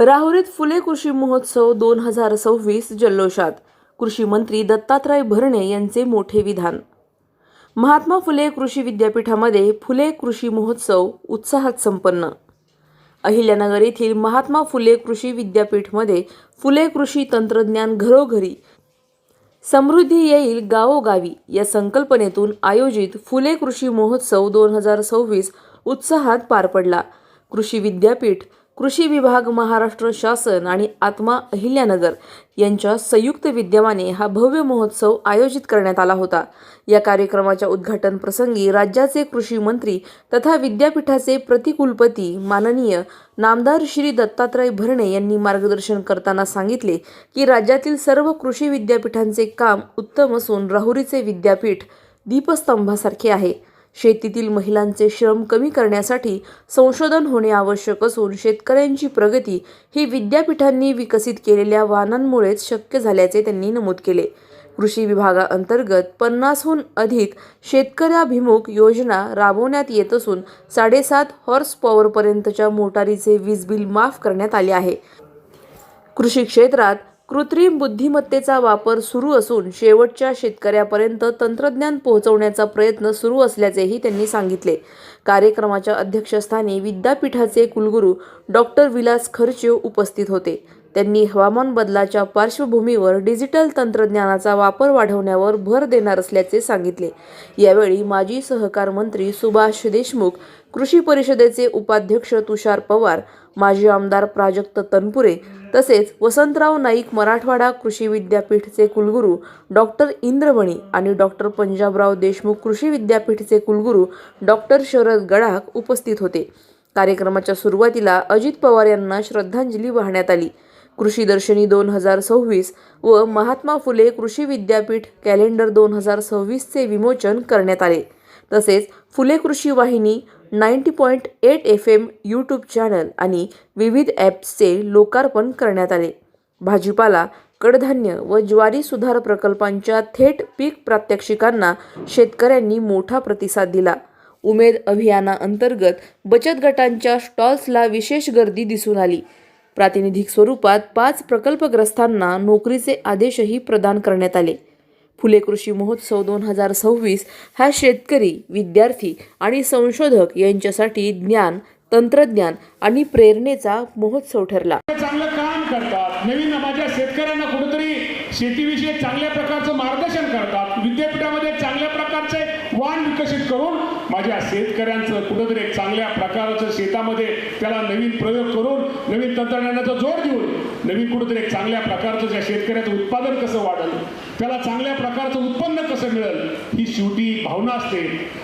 राहुरीत फुले कृषी महोत्सव दोन हजार सव्वीस जल्लोषात. कृषी मंत्री दत्तात्रय भरणे यांचे मोठे विधान. महात्मा फुले कृषी विद्यापीठामध्ये फुले कृषी महोत्सव उत्साहात संपन्न. अहिल्यानगर येथील महात्मा फुले कृषी विद्यापीठमध्ये फुले कृषी तंत्रज्ञान घरोघरी समृद्धी येईल गावोगावी या संकल्पनेतून आयोजित फुले कृषी महोत्सव दोन हजार सव्वीस उत्साहात पार पडला. कृषी विद्यापीठ कृषी विभाग महाराष्ट्र शासन आणि आत्मा अहिल्यानगर यांच्या संयुक्त विद्यमाने हा भव्य महोत्सव आयोजित करण्यात आला होता. या कार्यक्रमाच्या उद्घाटन प्रसंगी राज्याचे कृषी मंत्री तथा विद्यापीठाचे प्रतिकुलपती माननीय नामदार श्री दत्तात्रय भरणे यांनी मार्गदर्शन करताना सांगितले की राज्यातील सर्व कृषी विद्यापीठांचे काम उत्तम असून राहुरीचे विद्यापीठ दीपस्तंभासारखे आहे. शेतीतील महिलांचे श्रम कमी करण्यासाठी संशोधन होणे आवश्यक असून शेतकऱ्यांची प्रगती ही विद्यापीठांनी विकसित केलेल्या वाहनांमुळेच शक्य झाल्याचे त्यांनी नमूद केले. कृषी विभागाअंतर्गत पन्नासहून अधिक शेतकऱ्याभिमुख योजना राबवण्यात येत असून साडेसात हॉर्स पॉवरपर्यंतच्या मोटारीचे वीज बिल माफ करण्यात आले आहे. कृषी क्षेत्रात कृत्रिम बुद्धिमत्तेचा वापर सुरू असून शेवटच्या शेतकऱ्यापर्यंत तंत्रज्ञान पोहोचवण्याचा प्रयत्न सुरू असल्याचेही त्यांनी सांगितले. कार्यक्रमाच्या अध्यक्षस्थानी विद्यापीठाचे कुलगुरू डॉक्टर विलास खर्चे उपस्थित होते. त्यांनी हवामान बदलाच्या पार्श्वभूमीवर डिजिटल तंत्रज्ञानाचा वापर वाढवण्यावर भर देणार असल्याचे सांगितले. यावेळी माजी सहकार मंत्री सुभाष देशमुख कृषी परिषदेचे उपाध्यक्ष तुषार पवार माजी आमदार प्राजक्त तनपुरे तसेच वसंतराव नाईक मराठवाडा कृषी विद्यापीठचे कुलगुरू डॉक्टर इंद्रमणी आणि डॉक्टर पंजाबराव देशमुख कृषी विद्यापीठचे कुलगुरू डॉक्टर शरद गडाख उपस्थित होते. कार्यक्रमाच्या सुरुवातीला अजित पवार यांना श्रद्धांजली वाहण्यात आली. कृषी दर्शनी दोन हजार सव्वीस व महात्मा फुले कृषी विद्यापीठ कॅलेंडर दोन हजार सव्वीसचे विमोचन करण्यात आले. तसेच Phule Krishi Vahini ninety point eight F M YouTube channel आणि विविध ॲप्सचे लोकार्पण करण्यात आले. भाजीपाला कडधान्य व ज्वारी सुधार प्रकल्पांच्या थेट पीक प्रात्यक्षिकांना शेतकऱ्यांनी मोठा प्रतिसाद दिला. उमेद अभियानाअंतर्गत बचत गटांच्या स्टॉल्सला विशेष गर्दी दिसून आली. प्रातिनिधिक स्वरूपात पाच प्रकल्पग्रस्तांना नोकरीचे आदेशही प्रदान करण्यात आले. फुले कृषी महोत्सव दोन हजार सव्वीस हा शेतकरी विद्यार्थी आणि संशोधक यांच्यासाठी ज्ञान तंत्रज्ञान आणि प्रेरणेचा महोत्सव ठरला. चांगलं काम करतात. नवीन माझ्या शेतकऱ्यांना कुठेतरी शेतीविषयी चांगल्या प्रकारचं मार्गदर्शन करतात. विद्यापीठामध्ये चांगल्या प्रकारचे वाण विकसित करून माझ्या शेतकऱ्यांचं कुठंतरी एक चांगल्या प्रकारचं शेतामध्ये त्याला नवीन प्रयोग करून नवीन तंत्रज्ञानाचा जोड देऊन नवीन कुठंतरी एक चांगल्या प्रकारचं त्या शेतकऱ्याचं उत्पादन कसं वाढेल त्याला चांगल्या प्रकारचं उत्पन्न कसं मिळेल ही शेवटी भावना असते.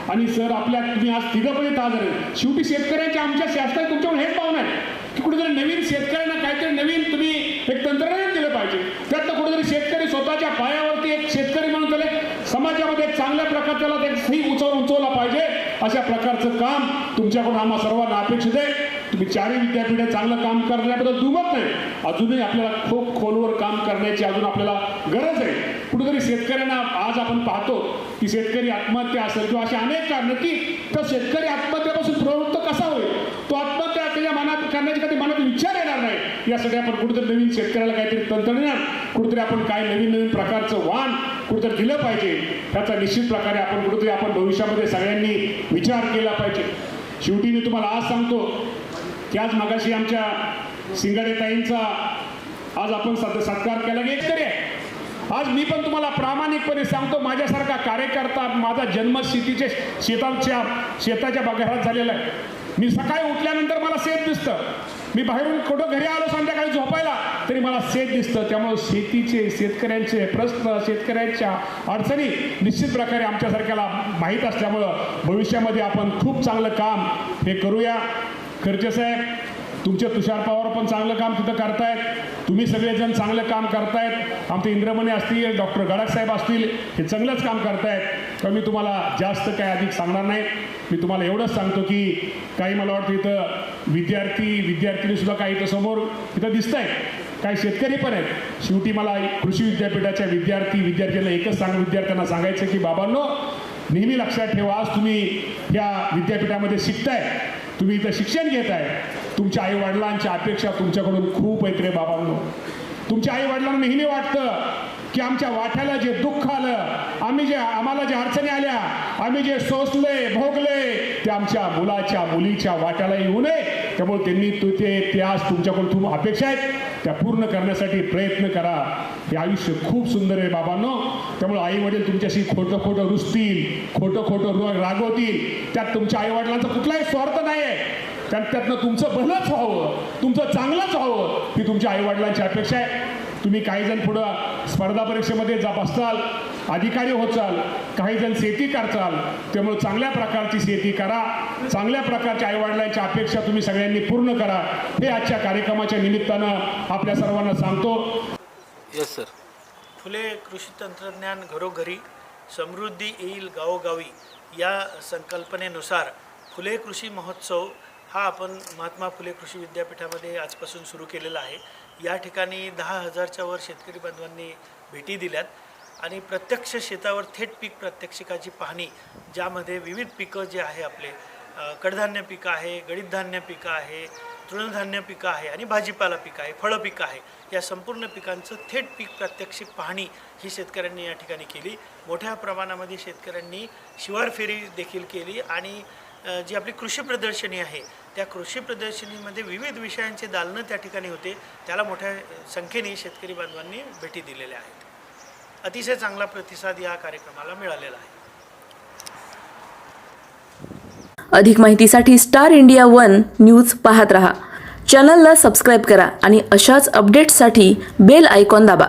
आणि सर आपल्या तुम्ही आज तिघपर्यंत पण शेवटी शेतकऱ्यांच्या आमच्या शासनात तुमच्याकडून हेच भावना आहे की कुठेतरी नवीन शेतकऱ्यांना काहीतरी नवीन तुम्ही एक तंत्रज्ञान दिलं पाहिजे. त्यात कुठेतरी शेतकरी स्वतःच्या पायावरती एक शेतकरी म्हणून त्याला एक समाजामध्ये एक चांगल्या प्रकार त्याला ते सही उचल उंचवला पाहिजे. अशा प्रकारचं काम तुमच्याकडून आम्हा सर्वांना अपेक्षित आहे. तुम्ही चारही विद्यापीठे चांगलं काम करण्याबद्दल दुमत नाही. अजूनही आपल्याला खूप खोलवर काम करण्याची अजून आपल्याला गरज आहे. कुठेतरी शेतकऱ्यांना आज आपण पाहतो की शेतकरी आत्महत्या असेल किंवा अशी अनेक कारण की तर शेतकरी आत्महत्येपासून प्रवृत्त कसा होईल? तो आत्महत्या त्याच्या मनात करण्याची कधी मनात विचार येणार नाही. यासाठी आपण कुठेतरी नवीन शेतकऱ्याला काहीतरी तंत्रज्ञान कुठेतरी आपण काय नवीन नवीन प्रकारचं वाण कुठेतरी दिलं पाहिजे. त्याचा निश्चित प्रकारे आपण कुठंतरी आपण भविष्यामध्ये सगळ्यांनी विचार केला पाहिजे. शेवटी मी तुम्हाला आज सांगतो की आज मगाशी आमच्या सिंगाडेताईंचा आज आपण सद सत्कार केला. की एकतरी आहे. आज मी पण तुम्हाला प्रामाणिकपणे सांगतो माझ्यासारखा कार्यकर्ता माझा जन्म शेतीचे शेताच्या शेताच्या घरात झालेला आहे. मी सकाळी उठल्यानंतर मला शेत दिसतं. मी बाहेरून कुठं घरी आलो संध्याकाळी झोपायला तरी मला शेत दिसतं. त्यामुळे शेतीचे शेतकऱ्यांचे प्रश्न शेतकऱ्यांच्या अडचणी निश्चित प्रकारे आमच्यासारख्याला माहीत असल्यामुळं भविष्यामध्ये आपण खूप चांगलं काम हे करूया. खर्चे साहेब तुमचे तुषार पवार पण चांगलं काम तिथं करतायत. तुम्ही सगळेजण चांगलं काम करतायत. आमचे इंद्रमणी असतील डॉक्टर गडाख साहेब असतील हे चांगलंच काम करतायत. तर मी तुम्हाला जास्त काय अधिक सांगणार नाही. मी तुम्हाला एवढंच सांगतो की काही मला वाटतं इथं विद्यार्थी विद्यार्थिनीसुद्धा काही इथं समोर इथं दिसत आहेत काही शेतकरी पण आहेत. शेवटी मला कृषी विद्यापीठाच्या विद्यार्थी विद्यार्थ्यांना एकच सांग विद्यार्थ्यांना सांगायचं की बाबांनो नेहमी लक्षात ठेवा आज तुम्ही या विद्यापीठामध्ये शिकताय. तुम्ही इथं शिक्षण घेताय. तुमच्या आई वडिलांच्या अपेक्षा तुमच्याकडून खूप आहेत रे बाबांनो. तुमच्या आई वडिलांना नेहमी वाटतं की आमच्या वाट्याला जे दुःख आलं आम्ही जे आम्हाला ज्या अडचणी आल्या आम्ही जे सोसले भोगले ते आमच्या मुलाच्या मुलीच्या वाट्याला येऊ नये. त्यामुळे त्यांनी तुझे ते तुमच्याकडून खूप अपेक्षा आहेत. त्या पूर्ण करण्यासाठी प्रयत्न करा. हे आयुष्य खूप सुंदर आहे बाबांनो. त्यामुळे आई वडील तुमच्याशी खोटं खोटं रुचतील खोटं खोटं रागवतील. त्यात तुमच्या आई वडिलांचा कुठलाही स्वार्थ नाही आहे त्यातनं तुमचं भलंच व्हावं तुमचं चांगलंच व्हावं ही तुमच्या आई वडिलांची अपेक्षा आहे. तुम्ही काही जण पुढं स्पर्धा परीक्षेमध्ये जा बसताल अधिकारी होत चाल काही जण शेती करचाल त्यामुळे चांगल्या प्रकारची शेती करा चांगल्या प्रकारच्या आईवडिलांच्या अपेक्षा तुम्ही सगळ्यांनी पूर्ण करा. हे आजच्या कार्यक्रमाच्या निमित्तानं आपल्या सर्वांना सांगतो. येस सर फुले कृषी तंत्रज्ञान घरोघरी समृद्धी येईल गावोगावी या संकल्पनेनुसार फुले कृषी महोत्सव हा आपण महात्मा फुले कृषी विद्यापीठामध्ये आजपासून सुरू केलेला आहे. या ठिकाणी दहा हजारच्या वर शेतकरी बांधवांनी भेटी दिल्यात आणि प्रत्यक्ष शेतावर थेट पीक प्रात्यक्षिकाची पाहणी ज्यामध्ये विविध पिकं जे आहे आपले कडधान्य पिकं आहे गडीत धान्य पिकं आहे तृणधान्य पिकं आहे आणि भाजीपाला पिकं आहे फळं पिकं आहे या संपूर्ण पिकांचं थेट पीक प्रात्यक्षिक पाहणी ही शेतकऱ्यांनी या ठिकाणी केली. मोठ्या प्रमाणामध्ये शेतकऱ्यांनी शिवार फेरी देखील केली आणि जी आपली कृषी प्रदर्शनी आहे त्या कृषी प्रदर्शनीमध्ये विविध विषयांचे दालनं त्या ठिकाणी होते. त्याला मोठ्या संख्येने शेतकरी बांधवांनी भेटी दिलेल्या आहेत. अतिशय चांगला प्रतिसाद या कार्यक्रमाला मिळालेला आहे. अधिक माहितीसाठी स्टार इंडिया वन न्यूज पाहत रहा. चॅनलला सबस्क्राईब करा आणि अशाच अपडेट्ससाठी बेल आयकॉन दाबा.